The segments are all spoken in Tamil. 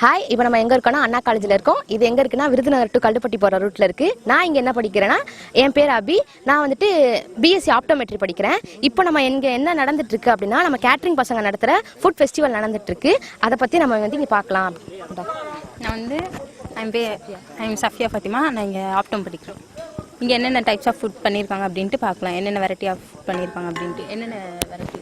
ஹாய் இப்போ நம்ம எங்க இருக்கோம்னா அண்ணா காலேஜில் இருக்கோம். இது எங்க இருக்குன்னா விருதுநகர் டு கல்லுப்பட்டி போற ரூட்ல இருக்கு. நான் இங்க என்ன படிக்கிறேன்னா என் பேர் அபி. நான் வந்துட்டு பிஎஸ்சி ஆப்டோமெட்ரி படிக்கிறேன். இப்போ நம்ம எங்க என்ன நடந்துட்டு இருக்கு அப்படின்னா நம்ம கேட்டரிங் பசங்க நடத்துற ஃபுட் ஃபெஸ்டிவல் நடந்துட்டு இருக்கு அதை பத்தி நம்ம வந்து இங்க பார்க்கலாம். நான் வந்து ஐம் பே ஐம் சஃபியா ஃபாத்திமா நான் இங்கே ஆப்டம் படிக்கிறோம். இங்கே என்னென்ன டைப்ஸ் ஆஃப் ஃபுட் பண்ணியிருக்காங்க அப்படின்ட்டு பார்க்கலாம். என்னென்ன வெரைட்டி ஆஃப் ஃபுட் பண்ணியிருக்காங்க அப்படின்ட்டு. என்னென்ன variety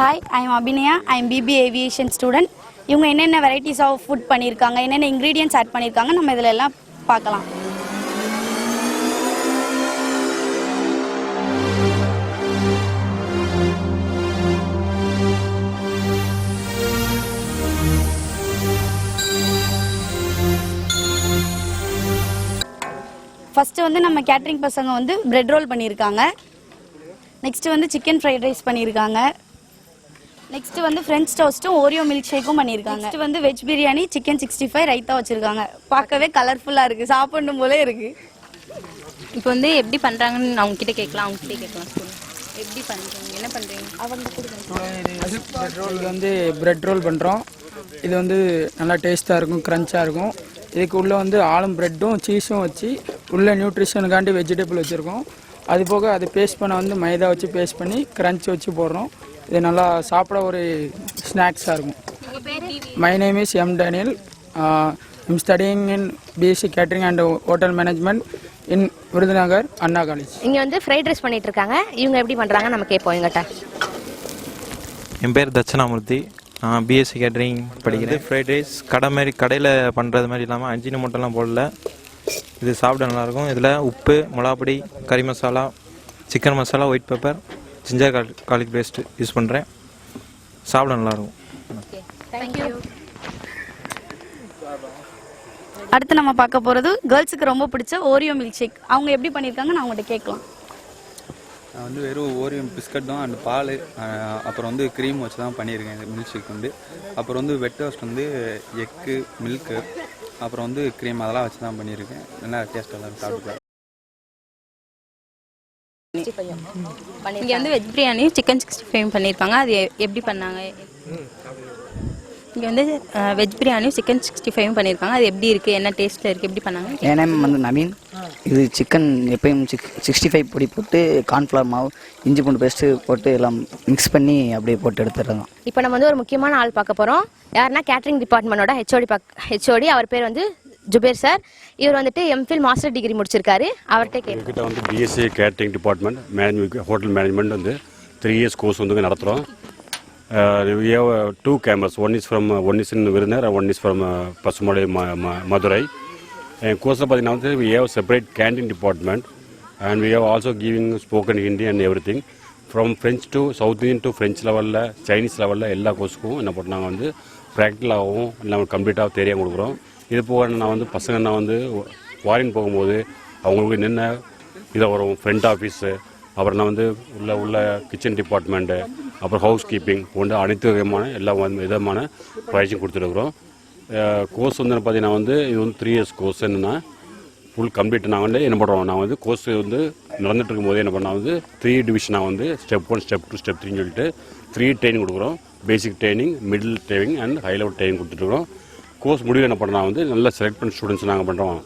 hi I am Abhinaya I am BB aviation student இவங்க என்னென்ன வெரைட்டிஸ் ஆஃப் ஃபுட் பண்ணியிருக்காங்க என்னென்ன இன்க்ரீடியன்ஸ் ஆட் பண்ணியிருக்காங்க நம்ம இதில் எல்லாம் பார்க்கலாம். ஃபஸ்ட்டு வந்து நம்ம கேட்ரிங் பசங்க வந்து ப்ரெட் ரோல் பண்ணியிருக்காங்க நெக்ஸ்ட்டு வந்து சிக்கன் ஃப்ரைட் ரைஸ் பண்ணியிருக்காங்க நெக்ஸ்ட் வந்து ஃப்ரெஞ்ச் டோஸ்ட்டும் ஓரியோ மில்க் ஷேக்கும் பண்ணியிருக்காங்க. நெக்ஸ்ட் வந்து veg biryani chicken sixty five raita வச்சிருக்காங்க. பார்க்கவே கலர்ஃபுல்லாக இருக்குது சாப்பிடணும் போலே இருக்குது இப்போ வந்து எப்படி பண்ணுறாங்கன்னு நான் உங்ககிட்ட கேட்கலாம். அவங்ககிட்ட கேட்கலாம். சொல்லுங்க. எப்படி பண்ணுறீங்க என்ன பண்ணுறீங்க பிரெட் ரோல் வந்து பிரெட் ரோல் பண்ணுறோம் இது வந்து நல்லா டேஸ்ட்டாக இருக்கும் க்ரன்ச்சாக இருக்கும். இதுக்கு உள்ளே வந்து ஆலும் ப்ரெட்டும் சீஸும் வச்சு உள்ள நியூட்ரிஷனுக்காண்டி வெஜிடபிள் வச்சுருக்கோம். அது போக அது பேஸ்ட் பண்ண வந்து மைதா வச்சு பேஸ்ட் பண்ணி க்ரன்ச் வச்சு போடுறோம். இது நல்லா சாப்பிட ஒரு ஸ்நாக்ஸாக இருக்கும். My name is M Daniel I'm studying in BSc catering and hotel management in Virudhunagar Anna college இங்க வந்து ஃப்ரைட் ரைஸ் பண்ணிட்டு இருக்காங்க. இவங்க எப்படி பண்றாங்க நம்ம கேட்போம் இவங்ககிட்ட. என் பேர் தட்சணாமூர்த்தி. நான் பிஎஸ்சி கேட்டரிங் படிக்கிறேன். ஃப்ரைட் ரைஸ் கடை மாதிரி கடையில் பண்ணுறது மாதிரி இல்லாமல் அஞ்சினு மட்டும்லாம் போடல. இது சாப்பிட நல்லாயிருக்கும் இதில் உப்பு மிளகாப்பொடி கறி masala chicken masala white pepper ginger garlic garlic paste use பண்ணுறேன் சாப்பிட நல்லாயிருக்கும் அடுத்து நம்ம பார்க்க போகிறது கேர்ள்ஸுக்கு ரொம்ப பிடிச்ச ஓரியோ மில்க் ஷேக் அவங்க எப்படி பண்ணியிருக்காங்க நான் அவங்கள்ட்ட கேட்கலாம். நான் வந்து வெறும் ஓரியம் பிஸ்கட் தான் அண்ட் பால் அப்புறம் வந்து க்ரீம் வச்சு தான் பண்ணியிருக்கேன் இந்த மில்க் ஷேக் வந்து. அப்புறம் வந்து வெட் டோஸ்ட் வந்து எக்கு மில்க்கு அப்புறம் வந்து க்ரீம் அதெல்லாம் வச்சு தான் பண்ணியிருக்கேன். நல்லா டேஸ்ட்டாக தான் சாப்பிட்டு இங்கே வந்து veg biryani chicken sixty five பண்ணியிருக்காங்க அது எப்படி பண்ணாங்க? இங்கே வந்து வெஜ் பிரியாணியும் சிக்கன் சிக்ஸ்டி ஃபைவும் பண்ணியிருக்காங்க அது எப்படி இருக்குது என்ன டேஸ்ட்டில் இருக்குது எப்படி பண்ணாங்க? என் நேம் வந்து நவீன். இது சிக்கன் எப்பயும் சிக் சிக்ஸ்டி ஃபைவ் பொடி போட்டு கார்ன்ஃப்ளவர் மாவு இஞ்சி பூண்டு பேஸ்ட்டு போட்டு எல்லாம் மிக்ஸ் பண்ணி அப்படியே போட்டு எடுத்துடுறோம் இப்போ நம்ம வந்து ஒரு முக்கியமான ஆள் பார்க்க போறோம். யாருன்னா கேட்டரிங் டிபார்ட்மெண்டோட ஹெச்ஓடி ஹெச்ஓடி அவர் பேர் வந்து ஜுபேர் சார் இவர் வந்துட்டு எம்ஃபில் மாஸ்டர் டிகிரி முடிச்சிருக்காரு. அவர்கிட்ட கேட்டு வந்து BSc catering department manage hotel management வந்து த்ரீ இயர்ஸ் கோர்ஸ் வந்து நடத்துகிறோம் two campus one is from one is in விருந்தர் one is from Pasumalai ம ம- மதுரை என் கோர்ஸில் பார்த்தீங்கன்னா வந்து we have separate canteen department and we have also giving spoken Hindi and everything from French to South Indian to French லெவலில் சைனீஸ் லெவலில் எல்லா கோர்ஸுக்கும் என்ன பண்ணுறாங்க வந்து ப்ராக்டிக்கலாகவும் இல்லாமல் கம்ப்ளீட்டாக தெரியாமல் கொடுக்குறோம். இது போக நான் வந்து பசங்க நான் வந்து ஃபாரின் போகும்போது அவங்களுக்கு என்னென்ன இதை வரும் ஃப்ரண்ட் ஆஃபீஸு அப்புறம் நான் வந்து உள்ள உள்ள கிச்சன் டிபார்ட்மெண்ட்டு அப்புறம் ஹவுஸ் கீப்பிங் போன்ற அனைத்து விதமான எல்லா விதமான பயிற்சியும் கொடுத்துருக்குறோம். கோர்ஸ் வந்து பார்த்தீங்கன்னா வந்து இது வந்து த்ரீ இயர்ஸ் கோர்ஸ் என்னென்னா ஃபுல் கம்ப்ளீட் நான் வந்து என்ன பண்ணுறோம் நான் வந்து கோர்ஸ் வந்து நடந்துட்டு இருக்கும்போது என்ன பண்ணால் வந்து த்ரீ டிவிஷனாக வந்து step one step two step த்ரீன்னு சொல்லிட்டு த்ரீ ட்ரைனிங் கொடுக்குறோம். Basic training middle training and high level training கொடுத்துட்ருக்கோம் கோர்ஸ் முடிவு என்ன பண்ணா வந்து நல்லா செலக்ட் பண்ண ஸ்டூடெண்ட்ஸ் நாங்கள் பண்ணுறோம்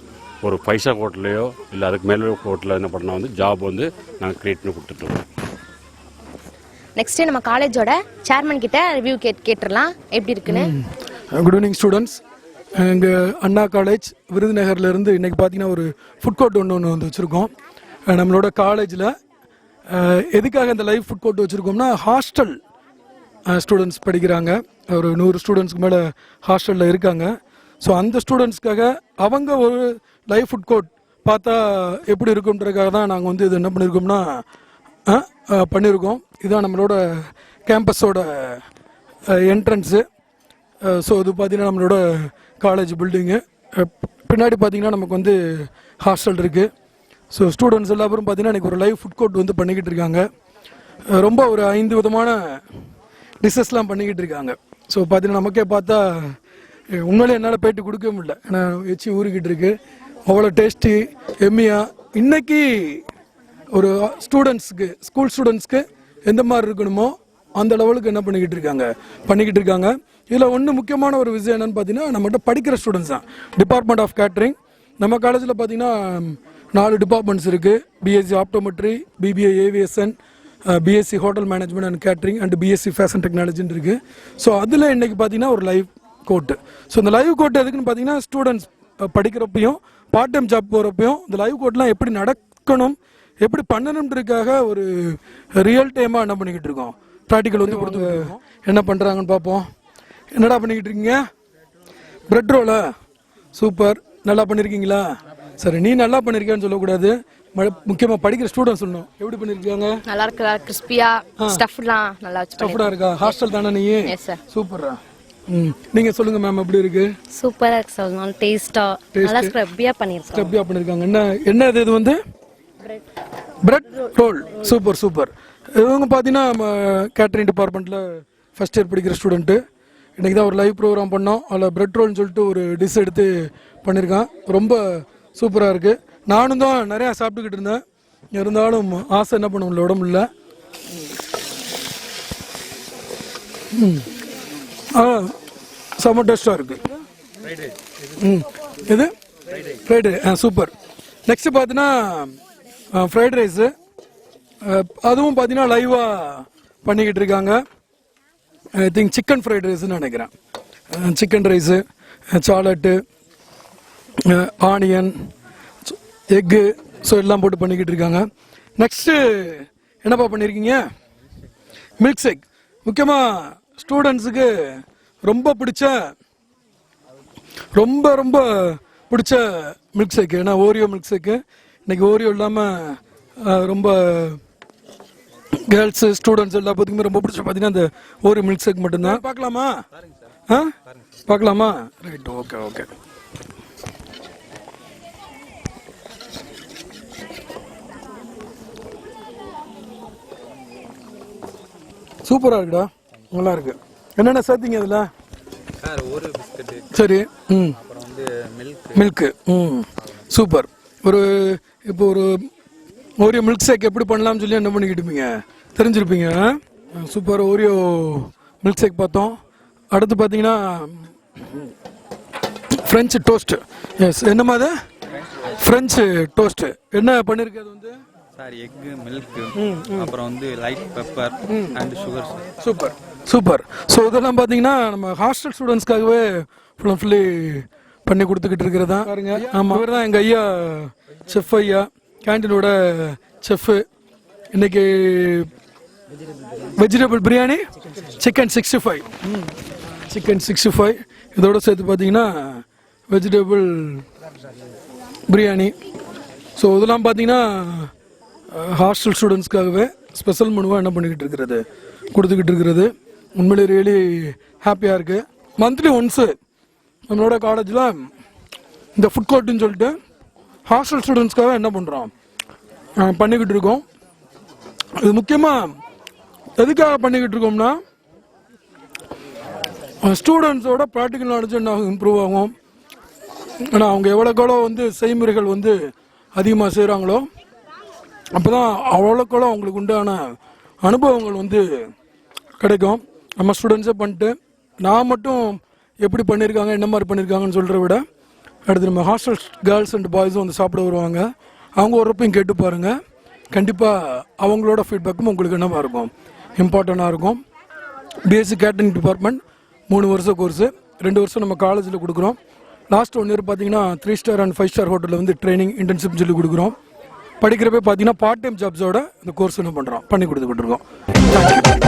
ஒரு ஃபைவ் ஸ்டார் ஹோட்டலையோ இல்லை அதுக்கு மேலே ஹோட்டலில் என்ன பண்ணால் வந்து ஜாப் வந்து நாங்கள் க்ரியேட் பண்ணி கொடுத்துட்ருக்கோம் நெக்ஸ்ட் நம்ம காலேஜோட சேர்மன் கிட்ட ரிவ்யூ கேட் கேட்டுடலாம். எப்படி இருக்குன்னு? குட் ஈவினிங் ஸ்டூடெண்ட்ஸ் எங்கள் அண்ணா காலேஜ் விருதுநகர்லேருந்து இன்றைக்கி பார்த்தீங்கன்னா ஒரு ஃபுட் கோர்ட் ஒன்று ஒன்று வந்து வச்சுருக்கோம். நம்மளோட காலேஜில் எதுக்காக இந்த லைவ் ஃபுட் கோர்ட் வச்சுருக்கோம்னா ஹாஸ்டல் ஸ்டூடெண்ட்ஸ் படிக்கிறாங்க. ஒரு நூறு ஸ்டூடெண்ட்ஸ்க்கு மேலே ஹாஸ்டலில் இருக்காங்க. ஸோ அந்த ஸ்டூடெண்ட்ஸ்க்காக அவங்க ஒரு லைவ் ஃபுட் கோர்ட் பார்த்தா எப்படி இருக்குன்றதுக்காக தான் நாங்கள் வந்து இது என்ன பண்ணியிருக்கோம்னா பண்ணியிருக்கோம் இதுதான் நம்மளோட கேம்பஸோட என்ட்ரன்ஸு ஸோ இது பார்த்தீங்கன்னா நம்மளோட காலேஜ் பில்டிங்கு பின்னாடி பார்த்தீங்கன்னா நமக்கு வந்து ஹாஸ்டல் இருக்குது ஸோ ஸ்டூடெண்ட்ஸ் எல்லாரும் பார்த்தீங்கன்னா இன்றைக்கி ஒரு லைவ் ஃபுட் கோர்ட் வந்து பண்ணிக்கிட்டு இருக்காங்க. ரொம்ப ஒரு ஐந்து விதமான டிஷ்ஷஸ்லாம் பண்ணிக்கிட்டு இருக்காங்க. ஸோ பார்த்தீங்கன்னா நமக்கே பார்த்தா உண்மையிலே என்னால் போயிட்டு கொடுக்க முடியல. ஏன்னா எச்சி ஊறிக்கிட்டு இருக்கு. அவ்வளோ டேஸ்டி எம்மியா. இன்னைக்கு ஒரு ஸ்டூடெண்ட்ஸ்க்கு ஸ்கூல் ஸ்டூடெண்ட்ஸ்க்கு எந்த மாதிரி இருக்கணுமோ அந்த லெவலுக்கு என்ன பண்ணிக்கிட்டு இருக்காங்க? பண்ணிக்கிட்டு இருக்காங்க. இதில் ஒன்று முக்கியமான ஒரு விஷயம் என்னென்னு பார்த்தீங்கன்னா நம்மகிட்ட படிக்கிற ஸ்டூடெண்ட்ஸ் தான். டிபார்ட்மெண்ட் ஆஃப் கேட்ரிங் நம்ம காலேஜில் பார்த்தீங்கன்னா நாலு டிபார்ட்மெண்ட்ஸ் இருக்குது BSc optometry BBA AVSN BSc hotel management and catering and BSc fashion டெக்னாலஜின்னு இருக்குது ஸோ அதில் இன்றைக்கி பார்த்தீங்கன்னா ஒரு லைவ் கோட்டு ஸோ இந்த லைவ் கோட் எதுக்குன்னு பார்த்தீங்கன்னா ஸ்டூடெண்ட்ஸ் படிக்கிறப்பையும் பார்ட் டைம் ஜாப் போகிறப்பையும் இந்த லைவ் கோட்லாம் எப்படி நடக்கணும் எப்படி பண்ணணுன்றதுக்காக ஒரு ரியல் டைமாக என்ன பண்ணிக்கிட்டு இருக்கோம்? ப்ராக்டிக்கல் வந்து கொடுத்து என்ன பண்ணுறாங்கன்னு பார்ப்போம் என்னடா பண்ணிக்கிட்டு இருக்கீங்க? பிரெட் ரோலா சூப்பர் நல்லா பண்ணியிருக்கீங்களா சரி நீ நல்லா பண்ணியிருக்கேன்னு சொல்லக்கூடாது. முக்கியமா படிக்கிற ஸ்டூடெண்ட் சொல்லணும். எப்படி பண்ணியிருக்காங்க நல்லா இருக்கா? கிறிஸ்பியா? ஸ்டஃப்லாம் நல்லா வச்சு டஃப்டா இருக்கா? ஹாஸ்டல் தானே நீ? எஸ் சார் சூப்பரா ம். நீங்க சொல்லுங்க மேம் எப்படி இருக்கு? சூப்பரா இருக்கு சார் நல்லா டேஸ்டா நல்லா ஸ்க்ரப்பியா பண்ணிருக்கோம். ஸ்டெப்பியா பண்ணியிருக்காங்க என்ன என்ன இது வந்து? பிரெட் ரோல் சூப்பர் சூப்பர் இவங்க பார்த்தீங்கன்னா கேட்டரிங் டிபார்ட்மெண்ட்டில் ஃபஸ்ட் இயர் படிக்கிற ஸ்டூடெண்ட்டு இன்றைக்கி தான் ஒரு லைவ் ப்ரோக்ராம் பண்ணோம். அதில் பிரெட் ரோல்னு சொல்லிட்டு ஒரு டிஷ் எடுத்து பண்ணியிருக்கான் ரொம்ப சூப்பராக இருக்குது நானும் தான் நிறையா சாப்பிட்டுக்கிட்டு இருந்தேன். இருந்தாலும் ஆசை என்ன பண்ண முடியல உடம்பு இல்லை ம். ஆ செம்ம டேஸ்ட்டாக இருக்குது ம். எது? ஃப்ரைட் ரைஸ் ஆ சூப்பர். நெக்ஸ்ட் பார்த்தீங்கன்னா ஃப்ரைட் ரைஸு அதுவும் பார்த்தீங்கன்னா லைவாக பண்ணிக்கிட்டு இருக்காங்க. ஐ திங்க் சிக்கன் ஃப்ரைட் ரைஸ்னு நினைக்கிறேன். Chicken rice salad onion egg so எல்லாம் போட்டு பண்ணிக்கிட்டு இருக்காங்க. நெக்ஸ்ட்டு என்னப்பா பண்ணியிருக்கீங்க மில்க் ஷேக் முக்கியமாக ஸ்டூடெண்ட்ஸுக்கு ரொம்ப பிடிச்ச ரொம்ப ரொம்ப பிடிச்ச மில்க் ஷேக்கு ஏன்னா ஓரியோ மில்க் ஷேக்கு இன்னைக்கு ஓரியோ இல்லாமல் ரொம்ப கேர்ள்ஸு ஸ்டூடெண்ட்ஸ் எல்லா பத்துக்குமே ரொம்ப பிடிச்ச பார்த்தீங்கன்னா அந்த ஓரியோ மில்க் ஷேக் மட்டும்தான். பார்க்கலாமா ஆ? பார்க்கலாமா ரைட் ஓகே ஓகே சூப்பராக இருக்குடா. நல்லா இருக்கு. என்னென்ன சேர்த்தீங்க இதில்? சார் ஒரு பிஸ்கட்டு. சரி ம். அப்புறம் வந்து மில்க் மில்க்கு ம். சூப்பர். ஒரு இப்போ ஒரு ஓரியோ மில்க் ஷேக் எப்படி பண்ணலாம்னு சொல்லி என்ன பண்ணிக்கிட்டு இருப்பீங்க? தெரிஞ்சிருப்பீங்க சூப்பர். ஓரியோ மில்க் ஷேக் பார்த்தோம். அடுத்து பார்த்தீங்கன்னா ஃப்ரெஞ்சு டோஸ்ட் எஸ் என்னம்மா அது? ஃப்ரெஞ்சு டோஸ்ட் என்ன பண்ணிருக்கு அது வந்து? சார் எக்கு மில்க் அப்புறம் வந்து light pepper and sugar super. Super. So இதெல்லாம் பார்த்தீங்கன்னா நம்ம ஹாஸ்டல் ஸ்டூடெண்ட்ஸ்க்காகவே ஃபுல் அண்ட் ஃபுல்லி பண்ணி கொடுத்துக்கிட்டு இருக்கிறதா? பாருங்க. ஆமாம் இவர் தான் எங்கள் ஐயா செஃப் ஐயா கேண்டீனோட செஃப்பு இன்னைக்கு vegetable biryani chicken sixty five chicken sixty five இதோட சேர்த்து பார்த்தீங்கன்னா வெஜிடபிள் பிரியாணி ஸோ இதெல்லாம் பார்த்தீங்கன்னா ஹாஸ்டல் ஸ்டூடெண்ட்ஸ்க்காகவே ஸ்பெஷல் மெனுவாக என்ன பண்ணிக்கிட்டு இருக்கிறது? கொடுத்துக்கிட்டு இருக்கிறது. உண்மையிலே ரியலி ஹாப்பியாக இருக்குது மந்த்லி ஒன்ஸு நம்மளோட காலேஜில் இந்த ஃபுட் கோர்ட்டுன்னு சொல்லிட்டு ஹாஸ்டல் ஸ்டூடெண்ட்ஸ்க்காக என்ன பண்ணுறோம் பண்ணிக்கிட்டு இருக்கோம். இது முக்கியமாக எதுக்காக பண்ணிக்கிட்டு இருக்கோம்னா ஸ்டூடெண்ட்ஸோட ப்ராக்டிக்கல் நாலேஜ் என்ன இம்ப்ரூவ் ஆகும். ஏன்னா அவங்க எவ்வளோக்கெவ்வளோ வந்து செய்முறைகள் வந்து அதிகமாக செய்கிறாங்களோ அப்போ தான் அவ்வளோக்கெவ்வளோ அவங்களுக்கு உண்டான அனுபவங்கள் வந்து கிடைக்கும். நம்ம ஸ்டூடெண்ட்ஸே பண்ணிட்டு நான் மட்டும் எப்படி பண்ணியிருக்காங்க என்ன மாதிரி பண்ணியிருக்காங்கன்னு சொல்கிறத விட அடுத்து நம்ம ஹாஸ்டல் கேர்ள்ஸ் அண்ட் பாய்ஸும் வந்து சாப்பிட வருவாங்க. அவங்க வரப்பையும் கேட்டு பாருங்கள் கண்டிப்பாக அவங்களோட ஃபீட்பேக்கும் உங்களுக்கு என்னவாக இருக்கும்? இம்பார்ட்டண்ட்டாக இருக்கும். பிஎஸ்சி கேட்டரிங் டிபார்ட்மெண்ட் மூணு வருஷம் கோர்ஸு ரெண்டு வருஷம் நம்ம காலேஜில் கொடுக்குறோம். லாஸ்ட் ஒன் இயர் பார்த்தீங்கன்னா three star and five star ஹோட்டலில் வந்து ட்ரைனிங் இன்டர்ன்ஷிப் சொல்லி கொடுக்குறோம். படிக்கிறப்ப பார்த்தீங்கன்னா பார்ட் டைம் ஜாப்ஸோட இந்த கோர்ஸ் என்ன பண்ணுறோம் பண்ணி கொடுத்து இருக்கோம்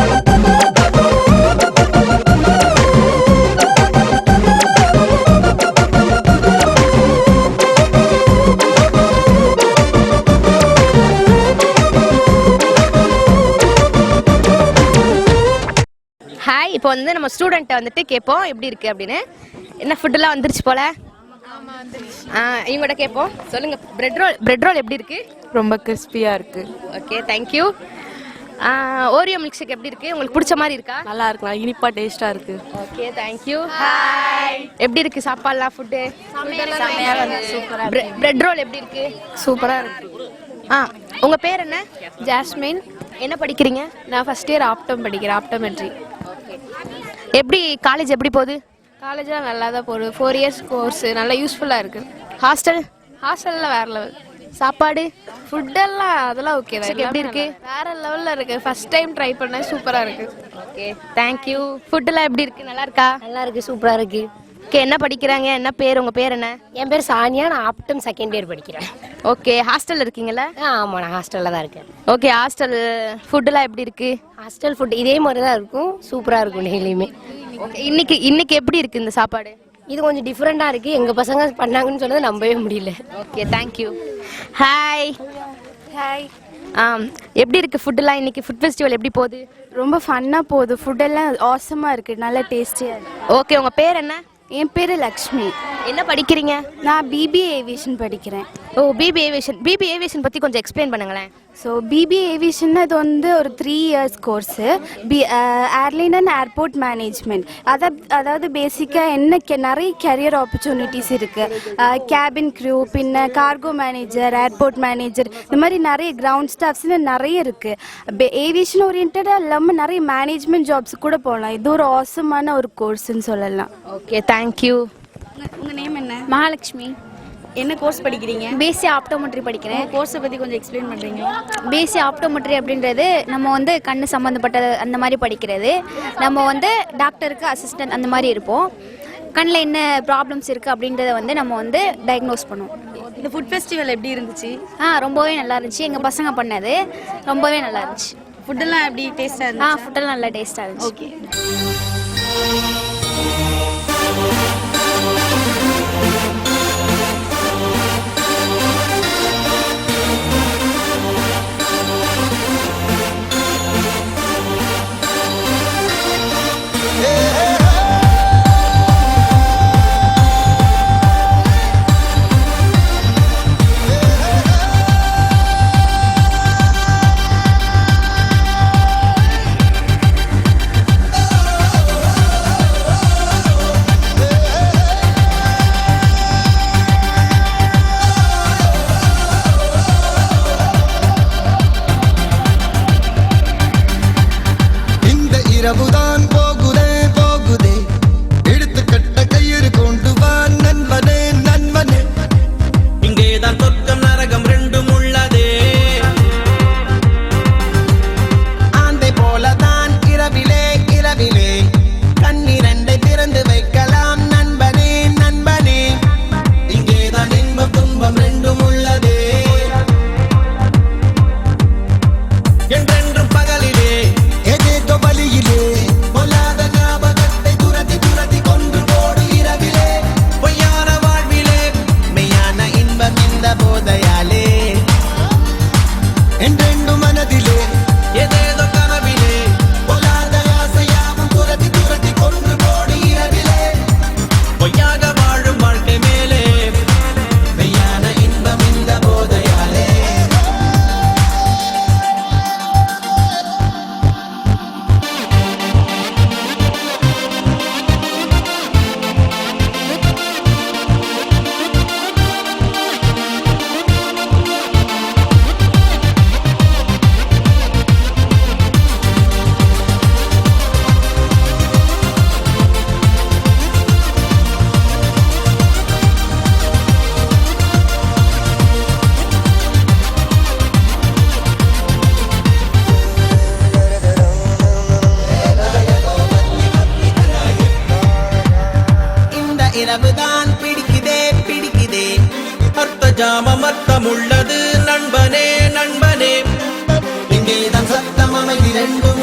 ஹாய் இப்போ வந்து நம்ம ஸ்டூடெண்ட்டை வந்துட்டு கேட்போம் எப்படி இருக்கு அப்படின்னு. என்ன ஃபுட்டுலாம் வந்துருச்சு போல? இவங்கள்ட்ட கேட்போம். சொல்லுங்க பிரெட் ரோல் பிரெட் ரோல் எப்படி இருக்கு? ரொம்ப கிறிஸ்பியாக இருக்குது okay thank you Oreo milk shake எப்படி இருக்கு? உங்களுக்கு பிடிச்ச மாதிரி இருக்கா? நல்லா இருக்கலாம் இனிப்பாக டேஸ்ட்டாக இருக்குது ஓகே தேங்க்யூ ஹாய் எப்படி இருக்கு சாப்பாடுலாம் ஃபுட்டு பிரெட் ரோல் எப்படி இருக்கு? சூப்பராக இருக்குது ஆ உங்க பேர் என்ன? ஜாஸ்மின் என்ன படிக்கிறீங்க? நான் ஃபர்ஸ்ட் இயர் ஆப்டம் படிக்கிறேன் ஆப்டோமெட்ரி எப்படி காலேஜ் எப்படி போகுது? காலேஜ்லாம் நல்லா தான் போகுது. ஃபோர் இயர்ஸ் கோர்ஸ் நல்லா யூஸ்ஃபுல்லாக இருக்குது ஹாஸ்டல் ஹாஸ்டலில் வேற லெவல் சாப்பாடு? ஃபுட்டெல்லாம் அதெல்லாம் ஓகே தான். எப்படி இருக்கு? வேற லெவலில் இருக்கு. ஃபர்ஸ்ட் டைம் ட்ரை பண்ணேன். சூப்பராக இருக்கு. ஓகே தேங்க்யூ ஃபுட்டெல்லாம் எப்படி இருக்கு? நல்லா இருக்கா? நல்லா இருக்கு. சூப்பரா இருக்கு. ஓகே என்ன படிக்கிறாங்க? என்ன பேர்? உங்க பேர் என்ன? என் பேர் சானியா. நான் ஆப்டம் செகண்ட் இயர் படிக்கிறேன். ஓகே ஹாஸ்டல்ல இருக்கீங்கல்ல? ஆ, ஆமா. நான் ஹாஸ்டல்ல தான் இருக்கேன். ஓகே ஹாஸ்டல் ஃபுட்டெல்லாம் எப்படி இருக்கு? ஹாஸ்டல் ஃபுட் இதே மாதிரி தான் இருக்கும் சூப்பரா இருக்கும் டெய்லியுமே. ஓகே இன்னைக்கு இன்னைக்கு எப்படி இருக்கு இந்த சாப்பாடு? இது கொஞ்சம் டிஃப்ரெண்டா இருக்கு. எங்க பசங்க பண்ணாங்கன்னு சொன்னது நம்பவே முடியல. ஓகே தேங்க்யூ ஹாய் ஹாய் ஆம் எப்படி இருக்கு ஃபுட்டெல்லாம் இன்னைக்கு ஃபுட் ஃபெஸ்டிவல் எப்படி போகுது? ரொம்ப ஃபன்னாக போகுது. ஃபுட்டெல்லாம் ஆசமாக இருக்குது நல்லா டேஸ்டியாக இருக்குது ஓகே உங்க பேர் என்ன? என் பேர் லக்ஷ்மி. என்ன படிக்கிறீங்க? நான் பிபிஏ ஏவியேஷன் படிக்கிறேன். ஓ பிபி ஏவியேஷன் பிபி ஏவியேஷன் பத்தி கொஞ்சம் எக்ஸ்பிளைன் பண்ணுங்களேன். ஸோ பிபிஏ ஏவியேஷன் இது வந்து ஒரு three years course B airline and airport management அதை அதாவது பேசிக்காக என்ன கெ- நிறைய கெரியர் ஆப்பர்ச்சுனிட்டிஸ் இருக்குது கேபின் க்ரூ பின்ன கார்கோ மேனேஜர் ஏர்போர்ட் மேனேஜர் இந்த மாதிரி நிறைய கிரவுண்ட் ஸ்டாஃப்ஸ்னு நிறைய இருக்குது ஏவியேஷன் ஓரியன்டாக இல்லாமல் நிறைய மேனேஜ்மெண்ட் ஜாப்ஸ் கூட போகலாம் இது ஒரு ஆசமான ஒரு கோர்ஸ்ன்னு சொல்லலாம். ஓகே தேங்க்யூ உங்கள் நேம் என்ன? மகாலட்சுமி. என்ன கோர்ஸ் படிக்கிறீங்க? பிஎஸ்சி ஆப்டோமெட்ரி படிக்கிறேன். கோர்ஸை பற்றி கொஞ்சம் எக்ஸ்பிளைன் பண்ணுறீங்களா பிஎஸ்சி ஆப்டோமெட்ரி அப்படின்றது நம்ம வந்து கண்ணு சம்மந்தப்பட்டது அந்த மாதிரி படிக்கிறது. நம்ம வந்து டாக்டருக்கு அசிஸ்டன்ட் அந்த மாதிரி இருப்போம். கண்ணில் என்ன ப்ராப்ளம்ஸ் இருக்குது அப்படின்றத வந்து நம்ம வந்து டயக்னோஸ் பண்ணுவோம். இந்த ஃபுட் ஃபெஸ்டிவல் எப்படி இருந்துச்சு? ஆ ரொம்பவே நல்லா இருந்துச்சு. எங்கள் பசங்க பண்ணது ரொம்பவே நல்லா இருந்துச்சு. ஃபுட்டெல்லாம் எப்படி டேஸ்டாக ஆ இருந்துச்சு? ஃபுட்டெல்லாம் நல்லா டேஸ்ட்டாக இருந்துச்சு. Okay சத்தம்